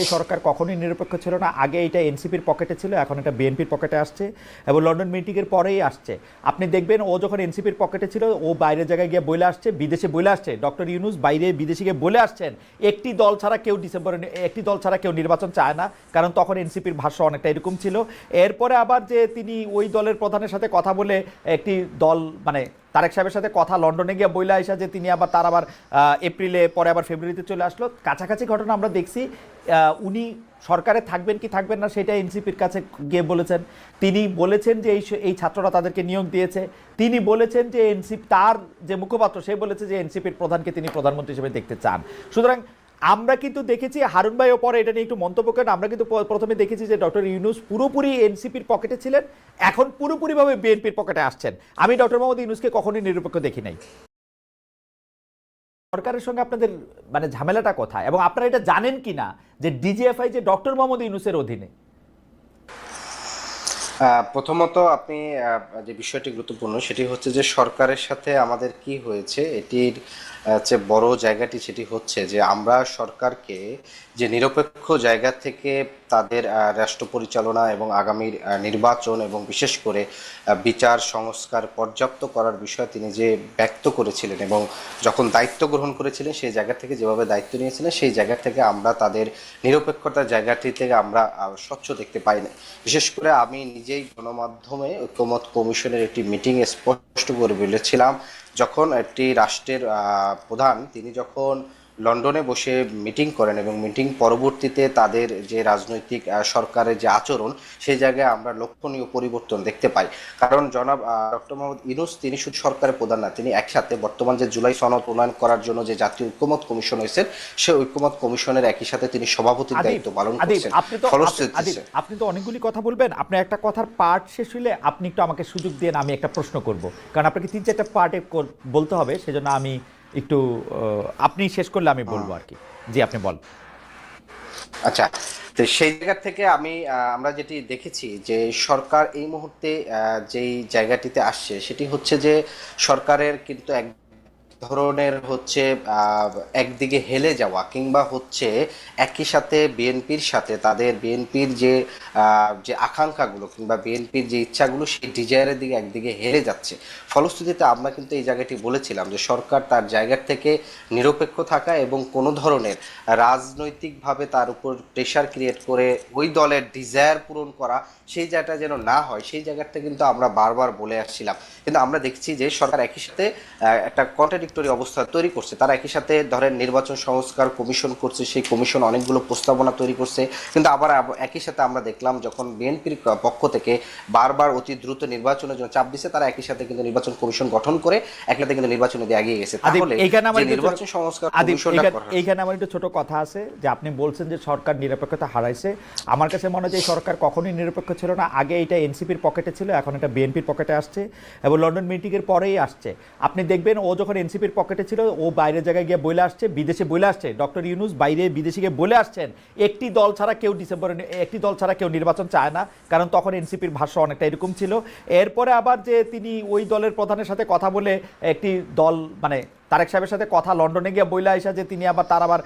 এই সরকার কখনোই নিরপেক্ষ ছিল না। আগে এটা এনসিপির পকেটে ছিল, এখন এটা বিএনপির পকেটে আসছে এবং লন্ডন মিটিংয়ের পরেই আসছে। আপনি দেখবেন ও যখন এনসিপির পকেটে ছিল, ও বাইরের জায়গায় গিয়ে বলে আসছে, বিদেশে বলে আসছে। ডক্টর ইউনুস বাইরে বিদেশে গিয়ে বলে আসছেন। একটি দল ছাড়া কেউ ডিসেম্বরে একটি দল ছাড়া কেউ নির্বাচন চায় না, কারণ তখন এনসিপির ভাষ্য অনেকটা এরকম ছিল। এরপরে আবার যে তিনি ওই দলের প্রধানের সাথে কথা বলে একটি দল মানে তারেক সাহেবের সাথে কথা লন্ডনে গিয়ে বইলা আসা যে তিনি আবার তার আবার এপ্রিলে পরে আবার ফেব্রুয়ারিতে চলে আসলো। কাছাকাছি ঘটনা আমরা দেখছি উনি সরকারে থাকবেন কি থাকবেন না সেটা এনসিপির কাছে গিয়ে বলেছেন। তিনি বলেছেন যে এই এই ছাত্ররা তাদেরকে নিয়োগ দিয়েছে। তিনি বলেছেন যে এনসিপি, তার যে মুখপাত্র সে বলেছে যে এনসিপির প্রধানকে তিনি প্রধানমন্ত্রী হিসেবে দেখতে চান। সুতরাং আমরা কিন্তু দেখেছি, হারুন ভাইও পরে এটা নিয়ে একটু মন্তব্য করেন, আমরা কিন্তু প্রথমে দেখেছি যে ডক্টর ইউনুস পুরোপুরি এনসিপির পকেটে ছিলেন, এখন পুরোপুরিভাবে বিএনপির পকেটে আসছেন। আমি ডক্টর মোহাম্মদ ইউনুসকে কখনোই নিরপেক্ষ দেখি নাই। সরকারের সঙ্গে আপনাদের মানে ঝামেলাটা কোথায়? এবং আপনারা এটা জানেন কি না যে ডিজিএফআই যে ডক্টর মোহাম্মদ ইউনুসের অধীনে? প্রথমত আপনি যে বিষয়টি গুরুত্বপূর্ণ, সেটি হচ্ছে যে সরকারের সাথে আমাদের কি হয়েছে, এটির যে বড় জায়গাটি সেটি হচ্ছে যে আমরা সরকারকে যে নিরপেক্ষ জায়গা থেকে তাদের রাষ্ট্র পরিচালনা এবং আগামীর নির্বাচন এবং বিশেষ করে বিচার, সংস্কার পর্যাপ্ত করার বিষয়ে তিনি যে ব্যক্ত করেছিলেন এবং যখন দায়িত্ব গ্রহণ করেছিলেন সেই জায়গা থেকে যেভাবে দায়িত্ব নিয়েছিলেন সেই জায়গা থেকে আমরা তাদের নিরপেক্ষতার জায়গাটি থেকে আমরা স্বচ্ছ দেখতে পাই না বিশেষ করে আমি নিজেই গণমাধ্যমে ঐক্যমত কমিশনের একটি মিটিং স্পষ্ট করে বলেছিলাম যখন একটি রাষ্ট্রের প্রধান তিনি যখন লন্ডনে বসে মিটিং করেন এবং মিটিং পরবর্তীতে তাদের যে রাজনৈতিক সরকারের যে আচরণ সেই জায়গায় আমরা লক্ষণীয় পরিবর্তন দেখতে পাই। কারণ জনাব ডক্টর মোহাম্মদ ইনুস তিনি শুধু সরকারের প্রধান না তিনি একসাথে বর্তমান যে জুলাই সনদ প্রণয়ন করার জন্য যে জাতীয় ঐক্যমত কমিশন হয়েছে সেই ঐক্যমত কমিশনের একই সাথে তিনি সভাপতির দায়িত্ব পালন করছেন। আপনি তো অনেকগুলি কথা বলবেন। আপনি একটা কথার পার্ট শেষ হইলে আপনি একটু আমাকে সুযোগ দেন আমি একটা প্রশ্ন করব। কারণ আপনাকে তিন চারটা পার্টে বলতে হবে সেজন্য আমি একটু আপনি শেষ করলে আমি বলব আর কি। জি আপনি বল। আচ্ছা তো সেই জায়গা থেকে আমি আহ, আমরা যেটি দেখেছি যে সরকার এই মুহূর্তে আহ, যেই জায়গাটিতে আসছে সেটি হচ্ছে যে সরকারের কিন্তু এক ধরনের হচ্ছে একদিকে হেলে যাওয়া কিংবা হচ্ছে একই সাথে বিএনপির সাথে তাদের বিএনপির যে যে আকাঙ্ক্ষাগুলো কিংবা বিএনপির যে ইচ্ছাগুলো সেই ডিজায়ারের দিকে একদিকে হেরে যাচ্ছে। ফলশ্রুতিতে আমরা কিন্তু এই জায়গাটি বলেছিলাম যে সরকার তার জায়গার থেকে নিরপেক্ষ থাকা এবং কোনো ধরনের রাজনৈতিকভাবে তার উপর প্রেশার ক্রিয়েট করে ওই দলের ডিজায়ার পূরণ করা সেই জায়গাটা যেন না হয়, সেই জায়গাটা কিন্তু আমরা বারবার বলে আসছিলাম। কিন্তু আমরা দেখছি যে সরকার একই সাথে একটা কন্ট্রাডিক্টরি অবস্থা তৈরি করছে। তারা একই সাথে ধরেন নির্বাচন সংস্কার কমিশন করছে সেই কমিশন অনেকগুলো প্রস্তাবনা তৈরি করছে। কিন্তু আবার একই সাথে আমরা দেখলাম যখন বিএনপির পক্ষ থেকে বারবার অতি দ্রুত নির্বাচনের জন্য চাপ দিচ্ছে তারা একই সাথে কিন্তু নির্বাচন কমিশন গঠন করে একই সাথে কিন্তু নির্বাচনে দিয়ে এগিয়ে গেছে তাহলে নির্বাচন সংস্কার এইখানে- আমার একটু ছোট কথা আছে যে আপনি বলছেন যে সরকার নিরপেক্ষতা হারাইছে। আমার কাছে মনে হয় যে সরকার কখনোই নিরপেক্ষ ছিল না। আগে এটা এনসিপির পকেটে ছিল এখন এটা বিএনপির পকেটে আসছে এবং লন্ডন মিটিংয়ের পরেই আসছে। আপনি দেখবেন ও যখন এনসিপির পকেটে ছিল, ও বাইরের জায়গায় গিয়ে বলে আসছে, বিদেশে বলে আসছে। ডক্টর ইউনুস বাইরে বিদেশে গিয়ে বলে আসছেন, একটি দল ছাড়া কেউ ডিসেম্বরে, একটি দল ছাড়া কেউ নির্বাচন চায় না, কারণ তখন এনসিপির ভাষ্য অনেকটা এরকম ছিল। এরপরে আবার যে তিনি ওই দলের প্রধানের সাথে কথা বলে একটি দল মানে তারেক সাহেবের সাথে কথা লন্ডনে গিয়ে বইলা আসা যে তিনি আবার, তার আবার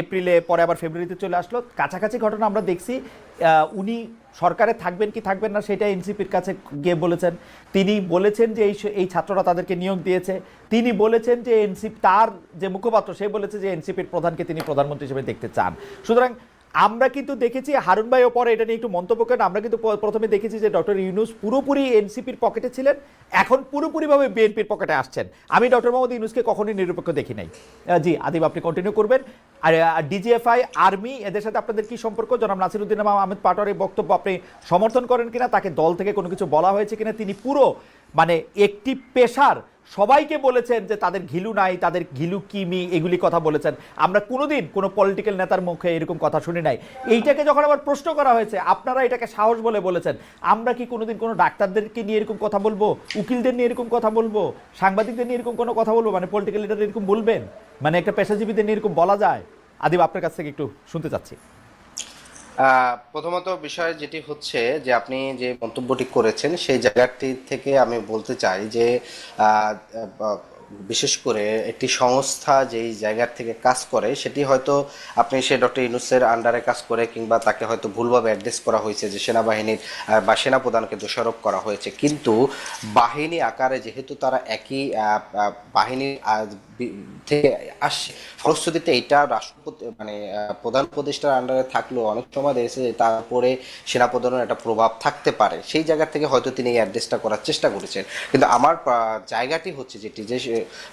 এপ্রিলে, পরে আবার ফেব্রুয়ারিতে চলে আসলো। কাছাকাছি ঘটনা আমরা দেখছি উনি সরকারে থাকবেন কি থাকবেন না সেটা এনসিপির কাছে গিয়ে বলেছেন। তিনি বলেছেন যে এই ছাত্ররা তাদেরকে নিয়োগ দিয়েছে। তিনি বলেছেন যে এনসিপি, তার যে মুখপাত্র সে বলেছে যে এনসিপির প্রধানকে তিনি প্রধানমন্ত্রী হিসেবে দেখতে চান। সুতরাং আমরা কিন্তু দেখেছি, হারুন ভাইও পরে এটা নিয়ে একটু মন্তব্য করেন, আমরা কিন্তু প্রথমে দেখেছি যে ডক্টর ইউনুস পুরোপুরি এনসিপির পকেটে ছিলেন, এখন পুরোপুরিভাবে বিএনপির পকেটে আসছেন। আমি ডক্টর মোহাম্মদ ইউনুসকে কখনোই নিরপেক্ষ দেখি নাই। জি, আদিব, আপনি কন্টিনিউ করবেন। আর ডিজিএফআই, আর্মি, এদের সাথে আপনাদের কি সম্পর্ক? জনাব নাসিরুদ্দিন আহমেদ পাটোয়ারের বক্তব্য আপনি সমর্থন করেন কিনা? তাকে দল থেকে কোনো কিছু বলা হয়েছে কিনা? তিনি পুরো মানে একটি পেশার সবাইকে বলেছেন যে তাদের ঘিলু নাই, তাদের ঘিলু কিমি, এগুলি কথা বলেছেন। আমরা কোনোদিন কোনো পলিটিক্যাল নেতার মুখে এরকম কথা শুনি নাই। এইটাকে যখন আবার প্রশ্ন করা হয়েছে, আপনারা এটাকে সাহস বলে বলেছেন। আমরা কি কোনোদিন কোনো ডাক্তারদেরকে নিয়ে এরকম কথা বলব? উকিলদের নিয়ে এরকম কথা বলব? সাংবাদিকদের নিয়ে এরকম কোনো কথা বলব? মানে পলিটিক্যাল লিডার এরকম বলবেন? মানে একটা পেশাজীবীদের নিয়ে এরকম বলা যায়? আদিব, আপনার কাছ থেকে একটু শুনতে চাচ্ছি। প্রথমত বিষয় যেটি হচ্ছে যে আপনি যে মন্তব্যটি করেছেন, সেই জায়গাটি থেকে আমি বলতে চাই যে বিশেষ করে একটি সংস্থা যেই জায়গার থেকে কাজ করে, সেটি হয়তো আপনি সে ডক্টর ইউনুসের আন্ডারে কাজ করে কিংবা তাকে হয়তো ভুলভাবে অ্যাড্রেস করা হয়েছে যে সেনাবাহিনীর বা সেনাপ্রধানকে দোষারোপ করা হয়েছে। কিন্তু বাহিনী আকারে যেহেতু তারা একই বাহিনীর থেকে আসছে ফলশ্রুতিতে এটা রাষ্ট্রপতি মানে প্রধান উপদেষ্টার আন্ডারে থাকলেও অনেক সময় দেখেছে যে তার উপরে সেনাপ্রধানের একটা প্রভাব থাকতে পারে। সেই জায়গা থেকে হয়তো তিনি এই অ্যাড্রেসটা করার চেষ্টা করেছেন। কিন্তু আমার জায়গাটি হচ্ছে যেটি যে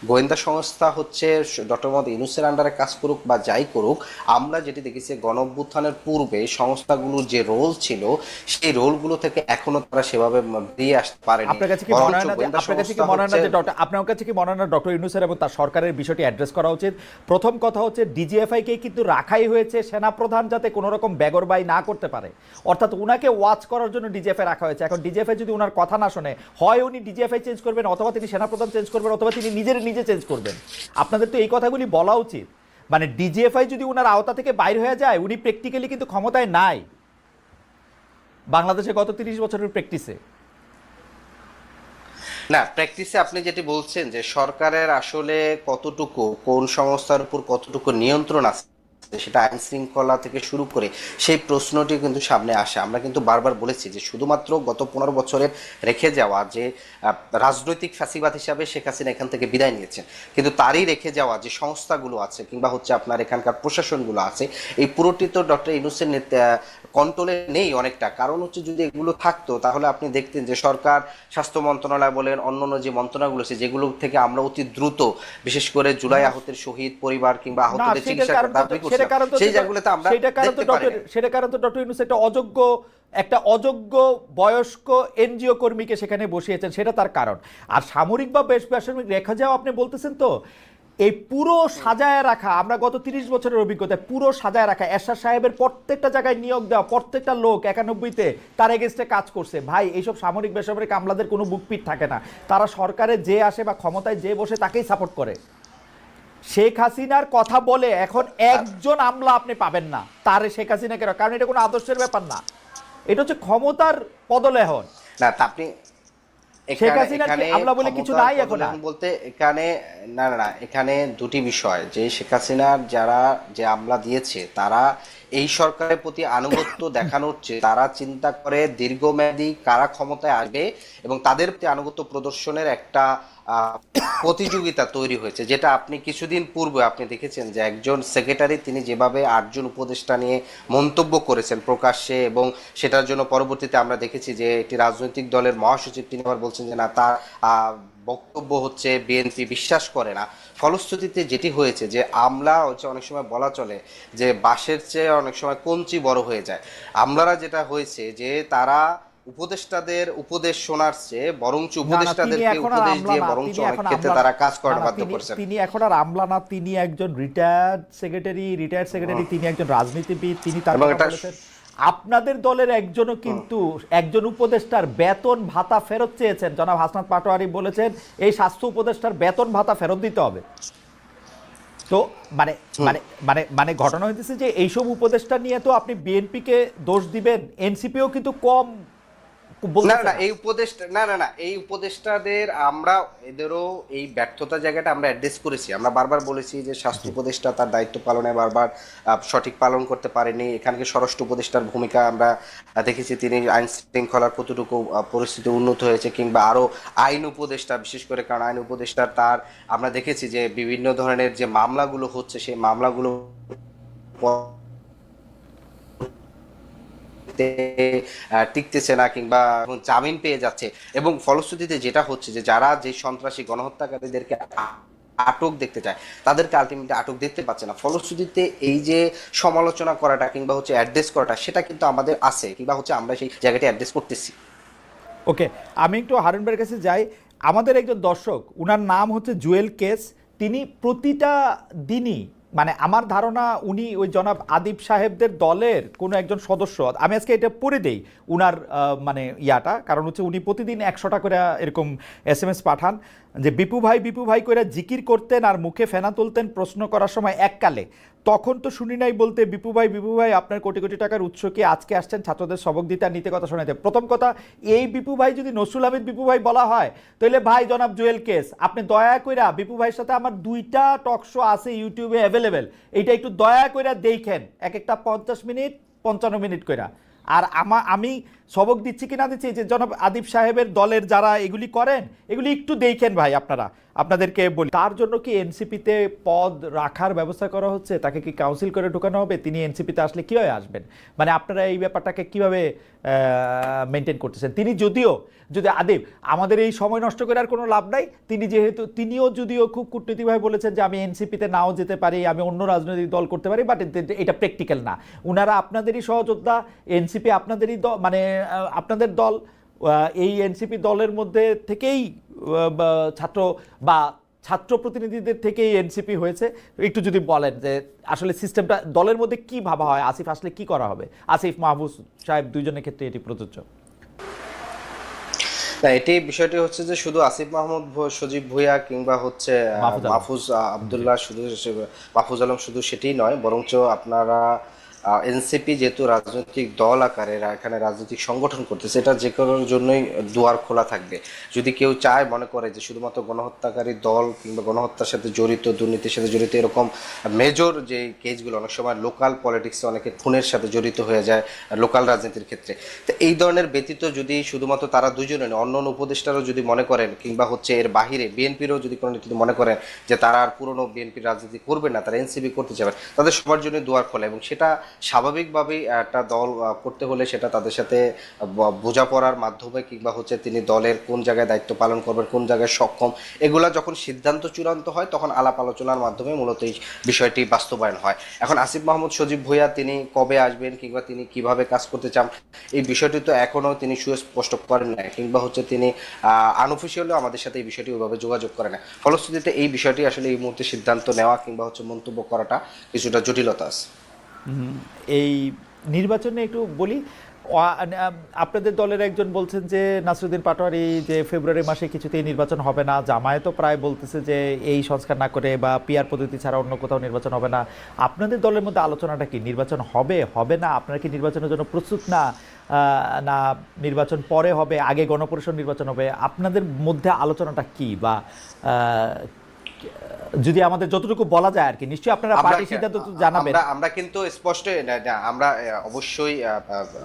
গোয়েন্দা সংস্থা হচ্ছে ডক্টর মোহাম্মদ ইউনুসের আন্ডারে কাজ করুক বা যাই করুক আমরা যেটি দেখেছি গণ পূর্বে সংস্থাগুলোর যে রোল ছিল সেই রোলগুলো থেকে এখনও তারা সেভাবে বেরিয়ে আসতে পারেনি। আপনার কাছে কি মনে হয় না আপনার কাছে কি মনে হয় না যে ডক্টর আপনার কাছে কি মনে হয় না ডক্টর ইউনুসের এবং তার সরকারের বিষয়টি অ্যাড্রেস করা উচিত? প্রথম কথা হচ্ছে ডিজিএফআই কে কিন্তু রাখাই হয়েছে সেনাপ্রধান যাতে কোনো রকম বেগরবাই না করতে পারে। অর্থাৎ উনাকে ওয়াচ করার জন্য ডিজিএফআই রাখা হয়েছে। এখন ডিজিএফআই যদি উনার কথা না শোনে হয় উনি ডিজিএফআই চেঞ্জ করবেন অথবা তিনি সেনাপ্রধান চেঞ্জ করবেন অথবা তিনি নিজের নিজে চেঞ্জ করবেন। আপনাদের তো এই কথাগুলি বলা উচিত। মানে ডিজিএফআই যদি ওনার আওতা থেকে বাইর হয়ে যায়, উনি প্র্যাকটিক্যালি কিন্তু ক্ষমতায় নাই। বাংলাদেশে গত তিরিশ বছরের প্র্যাকটিসে না প্র্যাকটিসে আপনি যেটি বলছেন যে সরকারের আসলে কতটুকু, কোন সংস্থার উপর কতটুকু নিয়ন্ত্রণ আছে সেটা আইন শৃঙ্খলা থেকে শুরু করে সেই প্রশ্নটি কিন্তু সামনে আসে। আমরা কিন্তু বারবার বলেছি যে শুধুমাত্র গত পনেরো বছরের রেখে যাওয়া যে রাজনৈতিক ফ্যাসিবাদ হিসাবে শেখ হাসিনা এখান থেকে বিদায় নিয়েছেন কিন্তু তারই রেখে যাওয়া যে সংস্থাগুলো আছে কিংবা হচ্ছে আপনার এখানকার প্রশাসনগুলো আছে এই পুরোটি তো ডক্টর ইনুসের কন্ট্রোলে নেই অনেকটা। কারণ হচ্ছে যদি এগুলো থাকতো তাহলে আপনি দেখতেন যে সরকার স্বাস্থ্য মন্ত্রণালয় বলেন অন্য অন্য যে মন্ত্রণালয়গুলো আছে যেগুলো থেকে আমরা অতি দ্রুত বিশেষ করে জুলাই আহতের শহীদ পরিবার কিংবা আহতদের চিকিৎসা দাবি সেটার করছিলাম কারণ তো সেই জায়গাগুলোতে আমরা সেটা কারণ তো ডক্টর সেটা কারণ তো ডক্টর ইউনুস একটা অযোগ্য একটা অযোগ্য বয়স্ক এনজিও কর্মীকে সেখানে বসিয়েছেন সেটা তার কারণ। আর সামরিক বা বেশ বেসামরিক রেখা যাও আপনি বলতেছেন তো এই পুরো সাজায় রাখা আমরা গত তিরিশ বছরের অভিজ্ঞতা পুরো সাজায় রাখা এরশাদ সাহেবের প্রত্যেকটা জায়গায় নিয়োগ দেওয়া প্রত্যেকটা লোক একানব্বইতে তার এগেনস্টে কাজ করছে। ভাই এইসব সামরিক বেসামরিক আমলাদের কোনো বুকপিট থাকে না। তারা সরকারে যে আসে বা ক্ষমতায় যে বসে তাকেই সাপোর্ট করে। শেখ হাসিনার কথা বলে এখন একজন আমলা আপনি পাবেন না। তার শেখ হাসিনাকে কারণ এটা কোনো আদর্শের ব্যাপার না। এটা হচ্ছে ক্ষমতার পদলেহন। না তা আপনি শেখ আমলা বলে কিছু নাই এখন বলতে এখানে না না এখানে দুটি বিষয়। যে শেখ হাসিনার যারা যে আমলা দিয়েছে তারা এই সরকারের প্রতি আনুগত্য দেখানোর চেয়ে তারা চিন্তা করে দীর্ঘমেয়াদী কারা ক্ষমতায় আসবে এবং তাদের প্রতি আনুগত্য প্রদর্শনের একটা প্রতিযোগিতা তৈরি হয়েছে, যেটা আপনি কিছুদিন পূর্বে আপনি দেখেছেন যে একজন সেক্রেটারি তিনি যেভাবে আটজন উপদেষ্টা নিয়ে মন্তব্য করেছেন প্রকাশ্যে এবং সেটার জন্য পরবর্তীতে আমরা দেখেছি যে একটি রাজনৈতিক দলের মহাসচিব তিনি আবার বলছেন যে না, তার বক্তব্য হচ্ছে বিএনপি বিশ্বাস করে না। ফলশ্রুতিতে যেটি হয়েছে যে আমলা হচ্ছে অনেক সময় বলা চলে যে বাঁশের চেয়ে অনেক সময় কঞ্চি বড় হয়ে যায়। আমলারা যেটা হয়েছে যে তারা উপদেষ্টাদের উপদেশ শোনার চেয়ে বরঞ্চ উপদেষ্টাদেরকে উপদেশ দিয়ে বরঞ্চ অনেক ক্ষেত্রে তারা কাজ করার বাধ্য করছেন। তিনি এখন আর আমলা না তিনি একজন রিটায়ার্ড সেক্রেটারি রিটায়ার্ড সেক্রেটারি তিনি একজন রাজনীতিবিদ তিনি তার আপনাদের দলের একজনও কিন্তু একজন উপদেষ্টার বেতন ভাতা ফেরত চেয়েছেন। জনাব হাসনাত পাটোয়ারি বলেছেন এই স্বাস্থ্য উপদেষ্টার বেতন ভাতা ফেরত দিতে হবে। তো মানে মানে মানে মানে ঘটনা হইতেছে যে এইসব উপদেষ্টা নিয়ে তো আপনি বিএনপিকে দোষ দিবেন এনসিপিও কিন্তু কম না না। এই উপদেষ্টা না না না এই উপদেষ্টাদের আমরা এদেরও এই ব্যর্থতা জায়গাটা আমরা অ্যাড্রেস করেছি। আমরা বারবার বলেছি যে স্বাস্থ্য উপদেষ্টা তার দায়িত্ব পালনে বারবার সঠিক পালন করতে পারেনি। এখানকে স্বরাষ্ট্র উপদেষ্টার ভূমিকা আমরা দেখেছি। তিনি আইন শৃঙ্খলার কতটুকু পরিস্থিতি উন্নত হয়েছে কিংবা আরও আইন উপদেষ্টা বিশেষ করে কারণ আইন উপদেষ্টা তার আমরা দেখেছি যে বিভিন্ন ধরনের যে মামলাগুলো হচ্ছে সেই মামলাগুলো প- তে, টিকতেছে না কিংবা জামিন পেয়ে যাচ্ছে। এবং ফলশ্রুতিতে যেটা হচ্ছে যে যারা যে সন্ত্রাসী গণহত্যাকারীদেরকে আটক দেখতে চায় তাদেরকে আলটিমেটলি আটক দেখতে পাচ্ছে না। ফলশ্রুতিতে এই যে সমালোচনা করাটা কিংবা হচ্ছে অ্যাড্রেস করাটা সেটা কিন্তু আমাদের আছে কিংবা হচ্ছে আমরা সেই জায়গাটি অ্যাড্রেস করতেছি। ওকে আমি একটু হারুন ভাইয়ের কাছে যাই। আমাদের একজন দর্শক উনার নাম হচ্ছে জুয়েল কেস। তিনি প্রতিটা দিনই মানে আমার ধারণা উনি ওই জনাব আদিব সাহেবদের দলের কোনো একজন সদস্য। আমি আজকে এটা পড়ে দেই উনার মানে ইয়াটা। কারণ হচ্ছে উনি প্রতিদিন একশোটা করে এরকম এস এম এস পাঠান যে, বিপু ভাই বিপু ভাই করে জিকির করতেন আর মুখে ফেনা তুলতেন প্রশ্ন করার সময় এককালে। তখন তো শুনি নাই বলতে, বিপু ভাই বিপু ভাই, আপনার কোটি কোটি টাকার উৎস কি আজকে আসছেন ছাত্রদের সবক দিতে আর নিতে কথা শোনাতে প্রথম কথা, এই বিপু ভাই যদি নসরুল আহমেদ বিপু ভাই বলা হয় তাহলে ভাই জনাব জুয়েল কেস, আপনি দয়া কইরা বিপু ভাইয়ের সাথে আমার দুইটা টক শো আছে ইউটিউবে অ্যাভেলেবেল এইটা একটু দয়া কইরা দেখেন, এক একটা পঞ্চাশ মিনিট, পঞ্চান্ন মিনিট কইরা। আর আমা আমি সবক দিচ্ছি কি না দিচ্ছি যে জনাব আদিব সাহেবের দলের যারা এগুলি করেন, এগুলি একটু দেখেন ভাই আপনারা। আপনাদেরকে বলি, তার জন্য কি এনসিপিতে পদ রাখার ব্যবস্থা করা হচ্ছে? তাকে কি কাউন্সিল করে ঢুকানো হবে? তিনি এনসিপিতে আসলে কীভাবে আসবেন? মানে আপনারা এই ব্যাপারটাকে কীভাবে মেনটেন করতেছেন? তিনি যদিও যদি আদেব আমাদের এই সময় নষ্ট করে আর কোনো লাভ নাই। তিনি যেহেতু, তিনিও যদিও খুব কূটনীতিকভাবে বলেছেন যে আমি এনসিপিতে নাও যেতে পারি, আমি অন্য রাজনৈতিক দল করতে পারি বাট এটা প্র্যাকটিক্যাল না। উনারা আপনাদেরই সহযোদ্ধা, এনসিপি আপনাদেরই দল মানে আপনাদের দল এই এনসিপি দলের মধ্যে থেকেই ছাত্র বা ছাত্র প্রতিনিধিদের থেকেই এনসিপি হয়েছে। একটু যদি বলেন যে আসলে সিস্টেমটা দলের মধ্যে কি ভাবা হয়? আসিফ আসলে কি করা হবে? আসিফ মাহবুব সাহেব দুইজনের ক্ষেত্রে এটি প্রযোজ্য। না এটি বিষয়টি হচ্ছে যে শুধু আসিফ মাহমুদ সজীব ভুইয়া কিংবা হচ্ছে মাহফুজ। আবদুল্লাহ শুধু মাহফুজ আলম শুধু সেটি নয় বরঞ্চ আপনারা এনসিপি যেহেতু রাজনৈতিক দল আকারে এখানে রাজনৈতিক সংগঠন করতেছে এটা যে কারোর জন্যই দুয়ার খোলা থাকবে। যদি কেউ চায় মনে করে যে শুধুমাত্র গণহত্যাকারী দল কিংবা গণহত্যার সাথে জড়িত দুর্নীতির সাথে জড়িত এরকম মেজর যে কেসগুলো অনেক সময় লোকাল পলিটিক্সে অনেকে খুনের সাথে জড়িত হয়ে যায় লোকাল রাজনীতির ক্ষেত্রে। তো এই ধরনের ব্যতীত যদি শুধুমাত্র তারা দুজনে নয়, অন্য অন্য উপদেষ্টারও যদি মনে করেন কিংবা হচ্ছে এর বাহিরে বিএনপিরও যদি কোনো যদি মনে করেন যে তারা আর পুরনো বিএনপির রাজনীতি করবে না তারা এনসিপি করতে চাবেন তাদের সবার জন্য দুয়ার খোলা এবং সেটা স্বাভাবিকভাবেই একটা দল করতে হলে সেটা তাদের সাথে বোঝাপড়ার মাধ্যমে কিংবা হচ্ছে তিনি দলের কোন জায়গায় দায়িত্ব পালন করবেন, কোন জায়গায় সক্ষম, এগুলা যখন সিদ্ধান্ত চূড়ান্ত হয় তখন আলাপ আলোচনার মাধ্যমে মূলত এই বিষয়টি বাস্তবায়ন হয়। এখন আসিফ মাহমুদ, সজীব ভুইয়া তিনি কবে আসবেন কিংবা তিনি কীভাবে কাজ করতে চান, এই বিষয়টি তো এখনও তিনি সুস্পষ্ট করেন না কিংবা হচ্ছে তিনি আনঅফিসিয়ালিও আমাদের সাথে এই বিষয়টি ওইভাবে যোগাযোগ করেন না ফলশ্রুতিতে এই বিষয়টি আসলে এই মুহূর্তে সিদ্ধান্ত নেওয়া কিংবা হচ্ছে মন্তব্য করাটা কিছুটা জটিলতা আছে। এই নির্বাচনে একটু বলি আপনাদের দলের একজন বলছেন যে নাসরুদ্দিন পাটোয়ারি যে ফেব্রুয়ারি মাসে কিছুতেই নির্বাচন হবে না, জামায়াতও প্রায় বলতেছে যে এই সংস্কার না করে বা পিয়ার পদ্ধতি ছাড়া অন্য কোথাও নির্বাচন হবে না। আপনাদের দলের মধ্যে আলোচনাটা কি, নির্বাচন হবে হবে না? আপনারা কি নির্বাচনের জন্য প্রস্তুত না? না, নির্বাচন পরে হবে, আগে গণপরিষদ নির্বাচন হবে? আপনাদের মধ্যে আলোচনাটা কি বা যদি আমাদের যতটুকু বলা যায় আর কি নিশ্চয়ই আপনারা পার্টি সিদ্ধান্ত তো জানাবেন। আমরা আমরা কিন্তু স্পষ্ট আমরা অবশ্যই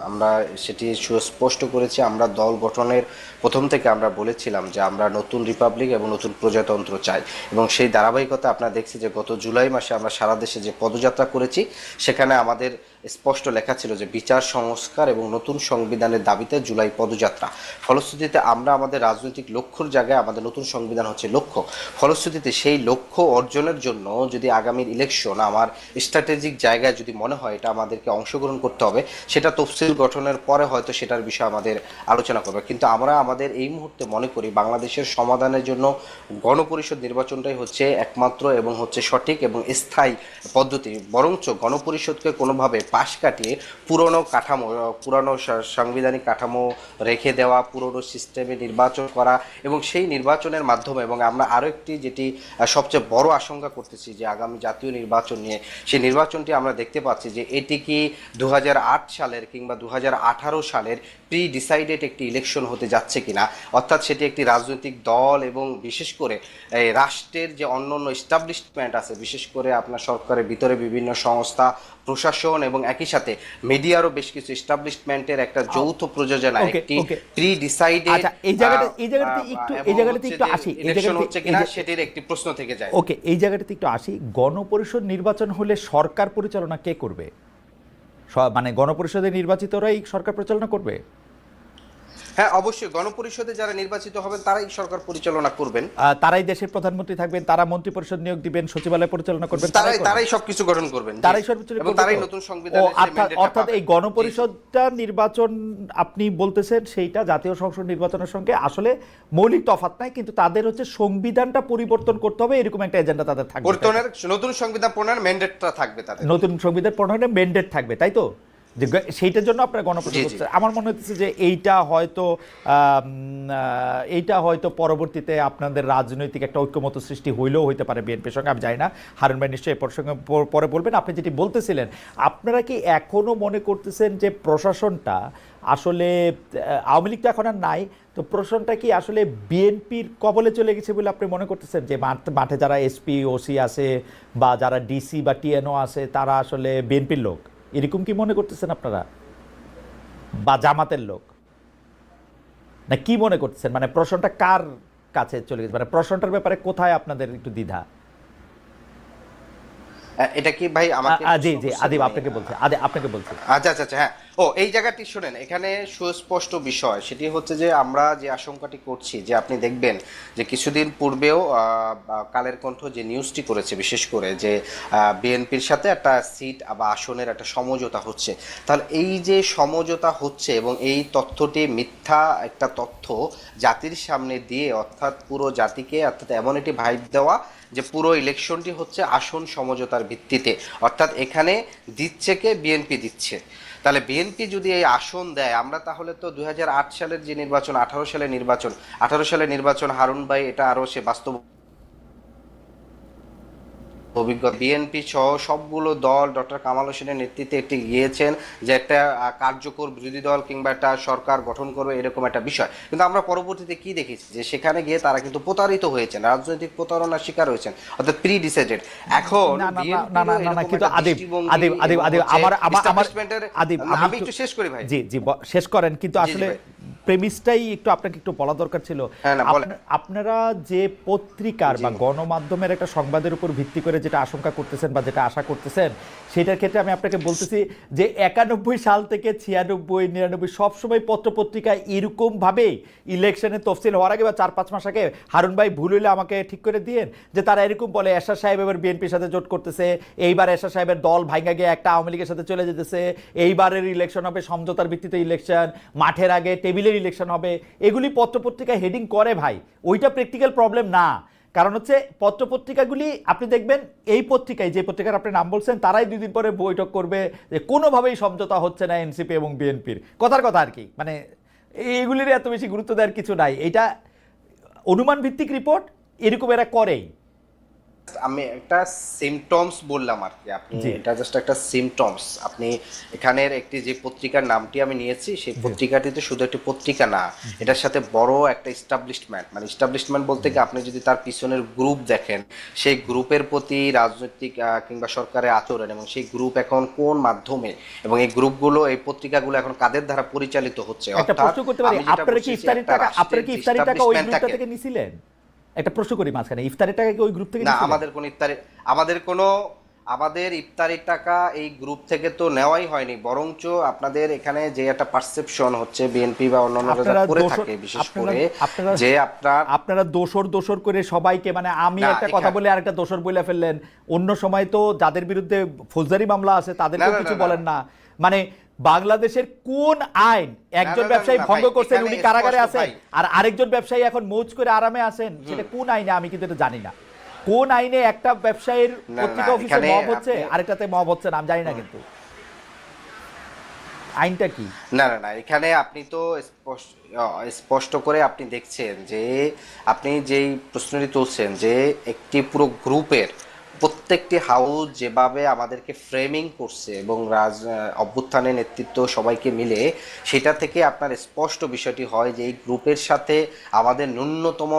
আমরা সেটি সুস্পষ্ট করেছি। আমরা দল গঠনের প্রথম থেকে আমরা বলেছিলাম যে আমরা নতুন রিপাবলিক এবং নতুন প্রজাতন্ত্র চাই। এবং সেই ধারাবাহিকতা আপনারা দেখছি যে গত জুলাই মাসে আমরা সারা দেশে যে পদযাত্রা করেছি সেখানে আমাদের স্পষ্ট লেখা ছিল যে বিচার, সংস্কার এবং নতুন সংবিধানের দাবিতে জুলাই পদযাত্রা। ফলশ্রুতিতে আমরা আমাদের রাজনৈতিক লক্ষ্যর জায়গায় আমাদের নতুন সংবিধান হচ্ছে লক্ষ্য। ফলশ্রুতিতে সেই লক্ষ্য অর্জনের জন্য যদি আগামীর ইলেকশন আমার স্ট্র্যাটেজিক জায়গায় যদি মনে হয় এটা আমাদেরকে অংশগ্রহণ করতে হবে, সেটা তফসিল গঠনের পরে হয়তো সেটার বিষয়ে আমাদের আলোচনা করবে। কিন্তু আমরা আমাদের এই মুহূর্তে মনে করি বাংলাদেশের সমাধানের জন্য গণপরিষদ নির্বাচনটাই হচ্ছে একমাত্র এবং হচ্ছে সঠিক এবং স্থায়ী পদ্ধতি। বরঞ্চ গণপরিষদকে কোনোভাবে পাশ কাটিয়ে পুরনো কাঠামো পুরনো সাংবিধানিক কাঠামো রেখে দেওয়া, পুরনো সিস্টেমে নির্বাচন করা এবং সেই নির্বাচনের মাধ্যমে এবং আমরা আরও একটি যেটি সবচেয়ে বড় আশঙ্কা করতেছি যে আগামী জাতীয় নির্বাচন নিয়ে, সেই নির্বাচনটি আমরা দেখতে পাচ্ছি যে এটি কি দু হাজার আট সালের কিংবা দু হাজার আঠারো সালের প্রি ডিসাইডেড একটি ইলেকশন হতে যাচ্ছে কিনা, অর্থাৎ সেটি একটি রাজনৈতিক দল এবং বিশেষ করে, এই রাষ্ট্রের যে অন্য অন্য এস্টাবলিশমেন্ট আছে, বিশেষ করে আপনার সরকারের ভিতরে বিভিন্ন সংস্থা প্রশাসন এবং একই সাথে মিডিয়ারও বেশ কিছু এস্টাবলিশমেন্টের একটা যৌথ প্রযোজনা একটি প্রি ডিসাইডেড আচ্ছা, এই জায়গাটা- এই জায়গাটাতে একটু- এই জায়গাটাতে একটু আসি, এই জায়গাটা হচ্ছে কিনা সেটির একটি প্রশ্ন থেকে যায়। ওকে এই জায়গাটাতে একটু আসি। গণপরিষদ নির্বাচন হলে সরকার পরিচালনা কে করবে? মানে গণপরিষদে নির্বাচিতরাই সরকার পরিচালনা করবে? হ্যাঁ অবশ্যই গণপরিষদে যারা নির্বাচিত হবেন তারাই সরকার পরিচালনা করবেন। তারাই দেশের প্রধানমন্ত্রী থাকবেন তারা মন্ত্রী পরিষদ নিয়োগ দিবেন সচিবালয় পরিচালনা করবেন তারাই তারাই সবকিছু গঠন করবেন তারাই এবং তারাই নতুন সংবিধানের যে অর্থাৎ। এই গণপরিষদটা নির্বাচন আপনি বলতেছেন সেইটা জাতীয় সংসদ নির্বাচনের সঙ্গে আসলে মৌলিক তফাৎ নাই কিন্তু তাদের হচ্ছে সংবিধানটা পরিবর্তন করতে হবে এরকম একটা এজেন্ডা তাদের থাকবে। নতুন সংবিধান প্রণয়নের ম্যান্ডেটটা থাকবে তাদের। নতুন সংবিধান প্রণয়নে মেন্ডেট থাকবে তাই তো? যে সেইটার জন্য আপনারা জি। করছেন আমার মনে হচ্ছে যে এইটা হয়তো এইটা হয়তো পরবর্তীতে আপনাদের রাজনৈতিক একটা ঐক্যমত সৃষ্টি হইলেও হইতে পারে বিএনপির সঙ্গে আমি জানি না। হারুন ভাই নিশ্চয়ই প্রসঙ্গে পরে বলবেন। আপনি যেটি বলতেছিলেন আপনারা কি এখনও মনে করতেছেন যে প্রশাসনটা আসলে আওয়ামী লীগ তো এখন আর নাই তো প্রশাসনটা কি আসলে বিএনপির কবলে চলে গেছে বলে আপনি মনে করতেছেন? যে মাঠ- মাঠে যারা এসপি ওসি আছে বা যারা ডিসি বা টিএনও আছে তারা আসলে বিএনপির লোক? এরকম কি মনে করতেছেন আপনারা? বা জামাতের লোক? না কি মনে করতেছেন? মানে প্রশ্নটা কার কাছে চলে গেছে? মানে প্রশ্নটার ব্যাপারে কোথায় আপনাদের একটু দ্বিধা? এটা কি ভাই আমাকে জি জি আদিব আপনাকে বলছি আদি আপনাকে বলছি। আচ্ছা আচ্ছা আচ্ছা হ্যাঁ। ও, এই জায়গাটি শুনেন, এখানে সুস্পষ্ট বিষয়, সেটি হচ্ছে যে আমরা যে আশঙ্কাটি করছি, যে আপনি দেখবেন যে কিছুদিন পূর্বেও কালের কণ্ঠ যে নিউজটি করেছে, বিশেষ করে যে বিএনপির সাথে একটা সিট বা আসনের একটা সমঝোতা হচ্ছে, তাহলে এই যে সমঝোতা হচ্ছে এবং এই তথ্যটি মিথ্যা একটা তথ্য জাতির সামনে দিয়ে, অর্থাৎ পুরো জাতিকে, অর্থাৎ এমন একটি ভাইব দেওয়া যে পুরো ইলেকশনটি হচ্ছে আসন সমঝোতার ভিত্তিতে, অর্থাৎ এখানে দিচ্ছে কে? বিএনপি দিচ্ছে। তাহলে বিএনপি যদি এই আসন দেয়, আমরা তাহলে তো দুই হাজার আট সালের যে নির্বাচন, আঠারো সালের নির্বাচন, আঠারো সালের নির্বাচন হারুন ভাই, এটা আরও সে বাস্তব অভিজ্ঞতা। বিএনপি সহ সবগুলো দল ডক্টর কামাল হোসেনের নেতৃত্বে একটি গিয়েছেন যে একটা কার্যকর বিরোধী দল কিংবা একটা সরকার গঠন করবে এরকম একটা বিষয়। কিন্তু আমরা পরবর্তীতে কি দেখেছি? যে সেখানে গিয়ে তারা কিন্তু প্রতারিত হয়েছেন রাজনৈতিক প্রতারণার শিকার হয়েছেন অর্থাৎ প্রি ডিসাইডেড এখন না, না, না, কিন্তু আদিব, আদিব, আদিব, আদিব, আমার- আমার- আমার- আদিব, আমি একটু- শেষ করি ভাই। জি জি শেষ করেন কিন্তু আসলে। প্রেমিসটাই একটু আপনাকে একটু বলা দরকার ছিল। হ্যাঁ, আপনারা যে পত্রিকার বা গণমাধ্যমের একটা সংবাদের উপর ভিত্তি করে যেটা আশঙ্কা করতেছেন বা যেটা আশা করতেছেন সেটার ক্ষেত্রে আমি আপনাকে বলতেছি যে একানব্বই সাল থেকে ছিয়ানব্বই নিরানব্বই সবসময় পত্রপত্রিকায় এরকমভাবেই ইলেকশনে তফসিল হওয়ার আগে বা চার পাঁচ মাস আগে হারুন ভাই ভুল হইলে আমাকে ঠিক করে দিয়েন যে তারা এরকম বলে এরশাদ সাহেব এবার বিএনপির সাথে জোট করতেছে এইবার এরশাদ সাহেবের দল ভাঙ্গা গিয়ে একটা আওয়ামী লীগের সাথে চলে যেতেছে এইবারের ইলেকশন হবে সমঝোতার ভিত্তিতে ইলেকশন মাঠের আগে টেবিলের ইলেকশন হবে, এগুলি পত্রপত্রিকায় হেডিং করে ভাই। ওইটা প্র্যাকটিক্যাল প্রবলেম না। কারণ হচ্ছে পত্রপত্রিকাগুলি, আপনি দেখবেন এই পত্রিকায়, যে পত্রিকার আপনি নাম বলছেন, তারাই দুই দিন পরে বৈঠক করবে যে কোনোভাবেই সমঝোতা হচ্ছে না এনসিপি এবং বিএনপির কথার কথা আর কি। মানে এইগুলির এত বেশি গুরুত্ব দেওয়ার কিছু নাই। এটা অনুমান ভিত্তিক রিপোর্ট এরকম এরা করেই। আমি একটা সিমটমস বললাম আর কি। আপনি এটা জাস্ট একটা সিমটমস আপনি এখানের একটি যে পত্রিকার নামটি আমি নিয়েছি সেই পত্রিকাটিতে শুধু একটি পত্রিকা না এটার সাথে বড় একটা ইস্টাবলিশমেন্ট মানে ইস্টাবলিশমেন্ট বলতে কি আপনি যদি তার পিছনের গ্রুপ দেখেন সেই গ্রুপের প্রতি রাজনৈতিক কিংবা সরকারের আচরণ এবং সেই গ্রুপ এখন কোন মাধ্যমে এবং এই গ্রুপগুলো এই পত্রিকাগুলো এখন কাদের দ্বারা পরিচালিত হচ্ছে? অর্থাৎ আপনারা কি ইফতারের টাকা আপনারা কি ইফতারের টাকা ওই গ্রুপটা থেকে নিছিলেন? একটা প্রশ্ন করি মাঝখানে। ইফতারের টাকা কি ওই গ্রুপ থেকে না আমাদের কোন ইফতারে আমাদের কোনো আমাদের ইফতারির টাকা এই গ্রুপ থেকে তো নেওয়াই হয়নি বরঞ্চ আপনাদের এখানে যে একটা পারসেপশন হচ্ছে বিএনপি বা অন্যান্য করে থাকে বিশেষ করে যে আপনার আপনারা দোষর দোষর করে সবাইকে মানে আমি একটা কথা বলে আরেকটা দোষর বলে ফেললেন। অন্য সময় তো যাদের বিরুদ্ধে ফৌজদারি মামলা আছে তাদেরকেও কিছু। বলেন না। মানে বাংলাদেশের কোন আইন? একজন ব্যবসায়ী ভঙ্গ করছেন উনি কারাগারে আছেন আর আরেকজন ব্যবসায়ী এখন মৌজ করে আরামে আছেন সেটা কোন আইনে আমি কিন্তু এটা জানি না। কোন আইনে একটা ব্যবসায়ীর পত্রিকা অফিসে মব হচ্ছে আরেকটাতে মব হচ্ছে না আমি জানি না কিন্তু। আইনটা কি? না না না এখানে আপনি তো স্পষ্ট করে আপনি দেখছেন যে আপনি যেই প্রশ্নটি তুলছেন যে একটি পুরো গ্রুপের প্রত্যেকটি হাউস যেভাবে আমাদেরকে ফ্রেমিং করছে এবং রাজ অভ্যুত্থানের নেতৃত্ব সবাইকে মিলে সেটা থেকে আপনার স্পষ্ট বিষয়টি হয় যে এই গ্রুপের সাথে আমাদের ন্যূনতম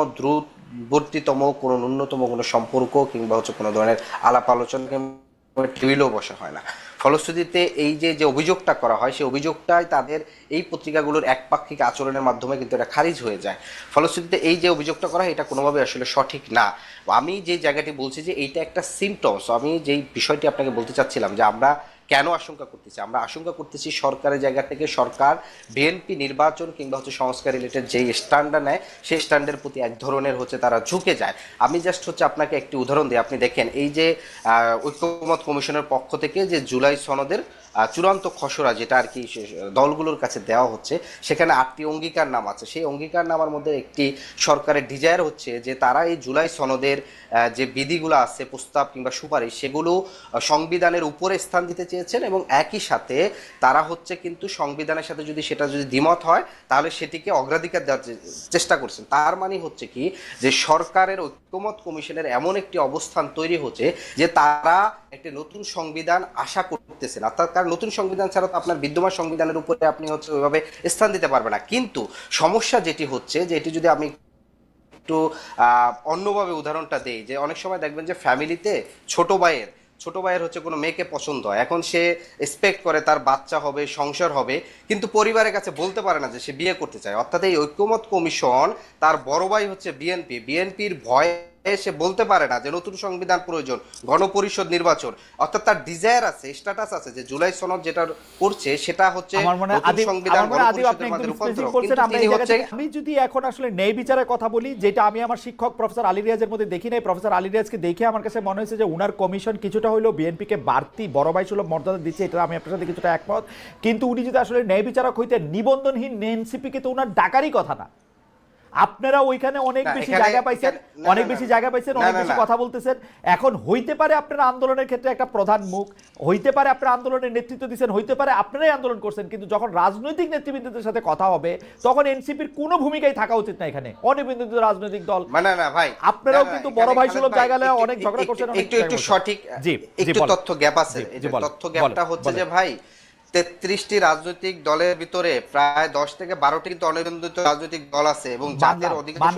দ্রুতবর্তীতম কোনো ন্যূনতম, কোনো সম্পর্ক কিংবা হচ্ছে কোনো ধরনের আলাপ আলোচনা কিংবা টেবিলও বসা হয় না। ফলশ্রুতিতে এই যে যে অভিযোগটা করা হয়, সেই অভিযোগটাই তাদের এই পত্রিকাগুলোর একপাক্ষিক আচরণের মাধ্যমে কিন্তু এটা খারিজ হয়ে যায়। ফলশ্রুতিতে এই যে অভিযোগটা করা হয়, এটা কোনোভাবে আসলে সঠিক না। আমি যে জায়গাটি বলছি যে, এইটা একটা সিমটমস আমি যেই বিষয়টি আপনাকে বলতে চাচ্ছিলাম যে, আমরা কেন আশঙ্কা করতেছি? আমরা আশঙ্কা করতেছি সরকারের জায়গা থেকে সরকার, বিএনপি নির্বাচন কিংবা হচ্ছে সংস্কার রিলেটেড যেই স্ট্যান্ডার্ড নেয়, সেই স্ট্যান্ডের প্রতি এক ধরনের হচ্ছে তারা ঝুঁকে যায়। আমি জাস্ট হচ্ছে আপনাকে একটি উদাহরণ দিই। আপনি দেখেন, এই যে ঐক্যমত কমিশনের পক্ষ থেকে যে জুলাই সনদের চূড়ান্ত খসড়া যেটা আর কি দলগুলোর কাছে দেওয়া হচ্ছে, সেখানে আটটি অঙ্গীকার নাম আছে। সেই অঙ্গীকার নামার মধ্যে একটি সরকারের ডিজায়ার হচ্ছে যে তারা এই জুলাই সনদের যে বিধিগুলো আছে, প্রস্তাব কিংবা সুপারিশ, সেগুলো সংবিধানের উপরে স্থান দিতে চেয়েছেন এবং একই সাথে তারা হচ্ছে কিন্তু সংবিধানের সাথে যদি সেটা যদি দ্বিমত হয়, তাহলে সেটিকে অগ্রাধিকার দেওয়ার চেষ্টা করছেন। তার মানে হচ্ছে কি যে সরকারের ঐক্যমত কমিশনের এমন একটি অবস্থান তৈরি হচ্ছে যে তারা একটি নতুন সংবিধান আশা করতেছেন। অর্থাৎ কারণ নতুন সংবিধান ছাড়া তো আপনার বিদ্যমান সংবিধানের উপরে আপনি হচ্ছে ওইভাবে স্থান দিতে পারবেন না। কিন্তু সমস্যা যেটি হচ্ছে যে এটি যদি আমি একটু অন্যভাবে উদাহরণটা দেই, যে অনেক সময় দেখবেন যে ফ্যামিলিতে ছোট ভাইয়ের ছোট ভাইয়ের হচ্ছে কোনো মেয়েকে পছন্দ হয়। এখন সে এক্সপেক্ট করে তার বাচ্চা হবে, সংসার হবে, কিন্তু পরিবারের কাছে বলতে পারে না যে সে বিয়ে করতে চায়। অর্থাৎ এই ঐক্যমত কমিশন তার বড় ভাই হচ্ছে বিএনপি। বিএনপির ভয়ে সে বলতে পারে না যে নতুন সংবিধান প্রয়োজন গণপরিষদ নির্বাচন। অর্থাৎ তার ডিজায়ার আছে স্ট্যাটাস আছে যে জুলাই সনদ যেটা করছে সেটা হচ্ছে সংবিধান আমি যদি এখন আসলে ন্যায় বিচারের কথা বলি যেটা আমি আমার শিক্ষক প্রফেসর আলী রিয়াজের মধ্যে দেখি নাই প্রফেসর আলী রিয়াজকে দেখে আমার কাছে মনে হয়েছে যে উনার কমিশন কিছুটা হলেও বিএনপিকে বাড়তি বড় ভাই সুলভ মর্যাদা দিচ্ছে এটা আমি আপনার সাথে কিছুটা একমত। কিন্তু উনি যদি আসলে ন্যায় বিচারক হইতে নিবন্ধনহীন এনসিপিকে তো উনার ডাকারই কথা না। আপনারা ওইখানে অনেক বেশি জায়গা পাইছেন অনেক বেশি জায়গা পাইছেন অনেক বেশি কথা বলতেছেন। এখন হইতে পারে আপনারা আন্দোলনের ক্ষেত্রে একটা প্রধান মুখ হইতে পারে আপনারা আন্দোলনের নেতৃত্ব দিচ্ছেন হইতে পারে আপনারাই আন্দোলন করছেন কিন্তু যখন রাজনৈতিক নেতৃবৃন্দদের সাথে কথা হবে তখন এনসিপির কোনো ভূমিকাই থাকা উচিত না এখানে। অনিবন্ধিত রাজনৈতিক দল। মানে না ভাই। আপনারাও না, না, কিন্তু বড় ভাই সুলভ জায়গা একটু- অনেক ঝগড়া করছেন, একটু একটু সঠিক জি, একটু তথ্য গ্যাপ আছে তথ্য গ্যাপটা হচ্ছে যে ভাই তেত্রিশটি রাজনৈতিক দলের ভিতরে প্রায় দশ থেকে বারোটি কিন্তু অনিবন্ধিত রাজনৈতিক দল আছে এবং জাতির অধিকাংশ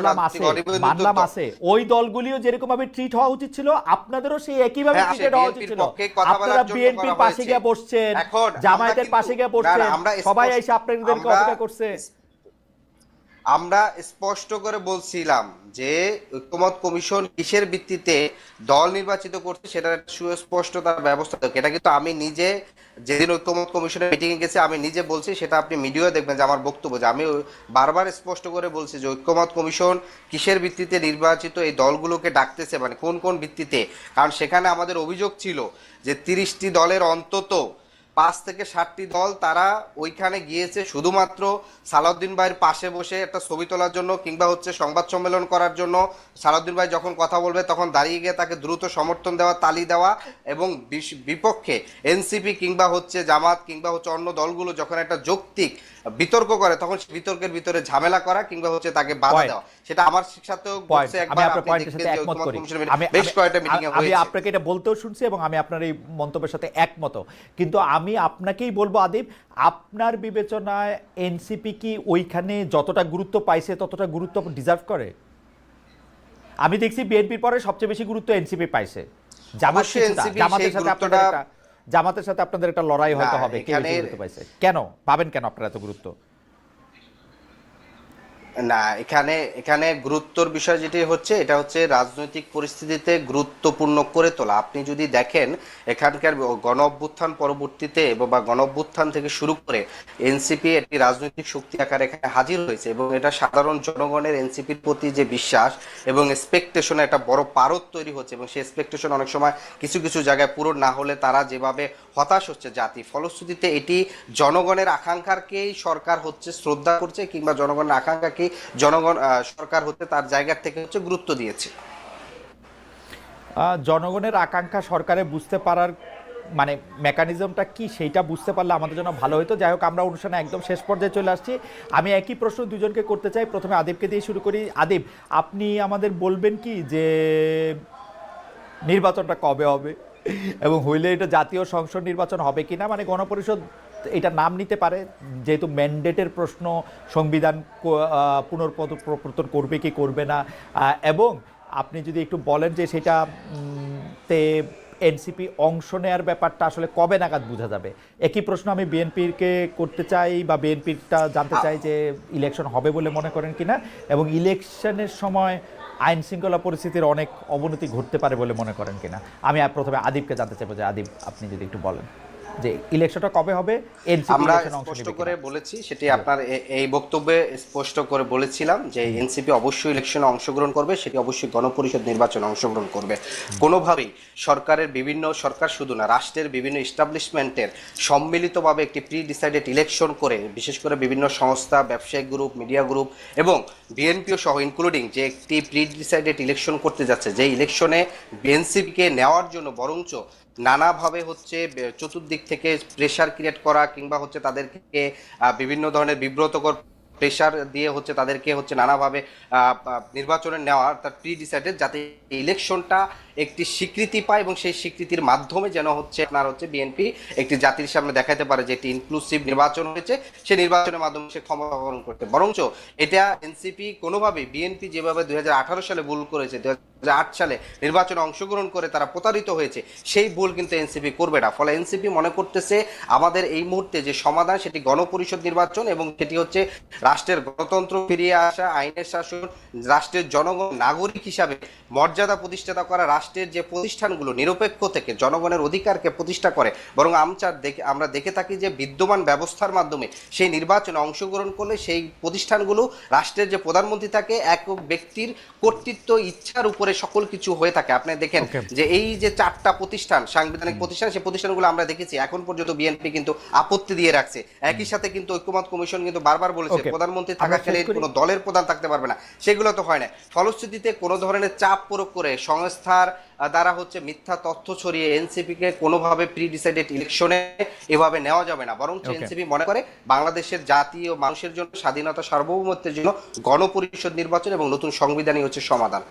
আছে ওই দলগুলিও যেরকম ভাবে ট্রিট হওয়া উচিত ছিল আপনাদেরও সেই একই ভাবে ট্রিটেড হওয়া উচিত ছিল। আপনারা বিএনপির পাশে গিয়ে বসছেন জামায়াতের পাশে গিয়ে বসছেন সবাই এসে আপনাদেরকে অপেক্ষা করছে। আমরা স্পষ্ট করে বলছিলাম যে ঐক্যমত কমিশন কিসের ভিত্তিতে দল নির্বাচিত করছে সেটা সুস্পষ্ট তার ব্যবস্থা। থাকে এটা কিন্তু আমি নিজে যেদিন ঐক্যমত কমিশনের মিটিং এ গেছে, আমি নিজে বলছি, সেটা আপনি ভিডিও দেখবেন যে আমার বক্তব্য যে আমি বারবার স্পষ্ট করে বলছি যে ঐক্যমত কমিশন কিসের ভিত্তিতে নির্বাচিত, এই দলগুলোকে ডাকতেছে মানে কোন কোন ভিত্তিতে? কারণ সেখানে আমাদের অভিযোগ ছিল যে তিরিশটি দলের অন্তত পাঁচ থেকে ষাটটি দল তারা ওইখানে গিয়েছে শুধুমাত্র সালাউদ্দিন ভাইয়ের পাশে বসে একটা ছবি তোলার জন্য কিংবা হচ্ছে সংবাদ সম্মেলন করার জন্য। সালাউদ্দিন ভাই যখন কথা বলবে তখন দাঁড়িয়ে গিয়ে তাকে দ্রুত সমর্থন দেওয়া তালি দেওয়া এবং বিপক্ষে এনসিপি কিংবা হচ্ছে জামাত কিংবা হচ্ছে অন্য দলগুলো যখন একটা যৌক্তিক বিতর্ক করে তখন বিতর্কের ভিতরে ঝামেলা করা কিংবা হচ্ছে তাকে বাধা দেওয়া। সেটা আমার সাথেও ঘটছে। একবার আপনি দেখবেন বেশ কয়েকটা মিটিং এ আমি আপনাকে এটা বলতেও শুনছি এবং আমি আপনার এই মন্তব্যের সাথে একমত কিন্তু আমি আপনাকেই বলব আদিব আপনার বিবেচনায় এনসিপি কি ওইখানে যতটা গুরুত্ব পাইছে ততটা গুরুত্ব ডিজার্ভ করে? আমি দেখছি বিএনপির পরে সবচেয়ে বেশি গুরুত্ব এনসিপি পাইছে। জামাত জামাতের সাথে আপনাদের একটা জামাতের সাথে আপনাদের একটা লড়াই হয়তো হবে কে গুরুত্ব পাইছে? কেন? পাবেন কেন আপনারা এত গুরুত্ব? না, এখানে এখানে গুরুত্বর বিষয় যেটি হচ্ছে, এটা হচ্ছে রাজনৈতিক পরিস্থিতিতে গুরুত্বপূর্ণ করে তোলা। আপনি যদি দেখেন, এখানকার গণ অভ্যুত্থান পরবর্তীতে এবং বা গণ অভ্যুত্থান থেকে শুরু করে এনসিপি একটি রাজনৈতিক শক্তি আকারে এখানে হাজির হয়েছে এবং এটা সাধারণ জনগণের এনসিপির প্রতি যে বিশ্বাস এবং এক্সপেকটেশনে একটা বড় পারদ তৈরি হচ্ছে এবং সেই এক্সপেকটেশন অনেক সময় কিছু কিছু জায়গায় পূরণ না হলে তারা যেভাবে হতাশ হচ্ছে জাতি। ফলশ্রুতিতে এটি জনগণের আকাঙ্ক্ষাকেই সরকার হচ্ছে শ্রদ্ধা করছে কিংবা জনগণের আকাঙ্ক্ষাকেই জনগণ সরকার হচ্ছে তার জায়গা থেকে হচ্ছে গুরুত্ব দিয়েছে। জনগণের আকাঙ্ক্ষা সরকারে বুঝতে পারার মানে মেকানিজমটা কি সেইটা বুঝতে পারলে আমাদের জন্য ভালো হতো যাই হোক, আমরা অনুষ্ঠানে একদম শেষ পর্যায়ে চলে আসছি। আমি একই প্রশ্ন দুজনকে করতে চাই। প্রথমে আদিবকে দিয়ে শুরু করি। আদিব, আপনি আমাদের বলবেন কি যে নির্বাচনটা কবে হবে এবং হইলে এটা জাতীয় সংসদ নির্বাচন হবে কিনা? মানে গণপরিষদ এটা নাম নিতে পারে, যেহেতু ম্যান্ডেটের প্রশ্ন, সংবিধান পুনর্পদ- প্রবর্তন করবে কি করবে না এবং আপনি যদি একটু বলেন যে সেটা তে এনসিপি অংশ নেওয়ার ব্যাপারটা আসলে কবে নাগাদ বোঝা যাবে? একই প্রশ্ন আমি বিএনপিকে করতে চাই বা বিএনপিরটা জানতে চাই যে ইলেকশন হবে বলে মনে করেন কিনা, এবং ইলেকশনের সময় আইন শৃঙ্খলা পরিস্থিতির অনেক অবনতি ঘটতে পারে বলে মনে করেন কিনা? আমি প্রথমে আদিবকে জানতে চাইব যে আদিব, আপনি যদি একটু বলেন। যে ইলেকশনটা কবে হবে এনসিপি আমরা স্পষ্ট করে বলেছি সেটি আপনার এই বক্তব্যে স্পষ্ট করে বলেছিলাম যে এনসিপি অবশ্যই ইলেকশনে অংশগ্রহণ করবে সেটি অবশ্যই গণপরিষদ নির্বাচনে অংশগ্রহণ করবে। কোনোভাবেই সরকারের বিভিন্ন সরকার শুধু না রাষ্ট্রের বিভিন্ন এস্টাবলিশমেন্টের সম্মিলিতভাবে একটি প্রি ডিসাইডেড ইলেকশন করে বিশেষ করে বিভিন্ন সংস্থা ব্যবসায়িক গ্রুপ মিডিয়া গ্রুপ এবং বিএনপিও সহ ইনক্লুডিং যে একটি প্রি ডিসাইডেড ইলেকশন করতে যাচ্ছে যে ইলেকশনে বিএনসিপিকে নেওয়ার জন্য বরঞ্চ নানাভাবে হচ্ছে চতুর্দিক থেকে প্রেশার ক্রিয়েট করা কিংবা হচ্ছে তাদেরকে বিভিন্ন ধরনের বিব্রতকর প্রেশার দিয়ে হচ্ছে তাদেরকে হচ্ছে নানাভাবে নির্বাচনে নেওয়া অর্থাৎ প্রি ডিসাইডেড যাতে ইলেকশনটা একটি স্বীকৃতি পায় এবং সেই স্বীকৃতির মাধ্যমে যেন হচ্ছে আপনার হচ্ছে বিএনপি একটি জাতির সামনে দেখাতে পারে যে একটি ইনক্লুসিভ নির্বাচন হয়েছে, সেই নির্বাচনের মাধ্যমে সে ক্ষমতা গ্রহণ করতে। বরঞ্চ এটা এনসিপি কোনোভাবেই বিএনপি যেভাবে দুই হাজার আঠারো সালে ভুল করেছে দু হাজার আট সালে নির্বাচনে অংশগ্রহণ করে তারা প্রতারিত হয়েছে, সেই ভুল কিন্তু এনসিপি করবে না। ফলে এনসিপি মনে করতেছে আমাদের এই মুহূর্তে যে সমাধান সেটি গণপরিষদ নির্বাচন এবং সেটি হচ্ছে রাষ্ট্রের গণতন্ত্র ফিরিয়ে আসা, আইনের শাসন, রাষ্ট্রের জনগণ, নাগরিক হিসাবে মর্যাদা প্রতিষ্ঠাতা করা রাষ্ট্রের যে প্রতিষ্ঠানগুলো নিরপেক্ষ থেকে জনগণের অধিকারকে প্রতিষ্ঠা করে বরং আমচার দেখে আমরা দেখে থাকি যে বিদ্যমান ব্যবস্থার মাধ্যমে সেই নির্বাচনে অংশগ্রহণ করলে সেই প্রতিষ্ঠানগুলো রাষ্ট্রের যে প্রধানমন্ত্রী থাকে একক ব্যক্তির কর্তৃত্ব ইচ্ছার উপরে সকল কিছু হয়ে থাকে। আপনি দেখেন যে এই যে চারটা প্রতিষ্ঠান সাংবিধানিক প্রতিষ্ঠান সেই প্রতিষ্ঠানগুলো আমরা দেখেছি এখন পর্যন্ত বিএনপি কিন্তু আপত্তি দিয়ে রাখছে। একই সাথে কিন্তু ঐক্যমত কমিশন কিন্তু বারবার বলেছে প্রধানমন্ত্রী থাকাকালীন কোনো দলের প্রধান থাকতে পারবে না। সেগুলো তো হয় না। ফলশ্রুতিতে কোনো ধরনের চাপ প্রয়োগ করে সংস্থার দ্বারা হচ্ছে মিথ্যা তথ্য ছড়িয়ে এনসিপি কে কোনোভাবে প্রি ডিসাইডেড ইলেকশনে এভাবে নেওয়া যাবে না। বরং এনসিপি মনে করে বাংলাদেশের জাতি ও মানুষের জন্য স্বাধীনতা সার্বভৌমত্বের জন্য গণপরিষদ নির্বাচন এবং নতুন সংবিধানই হচ্ছে সমাধান।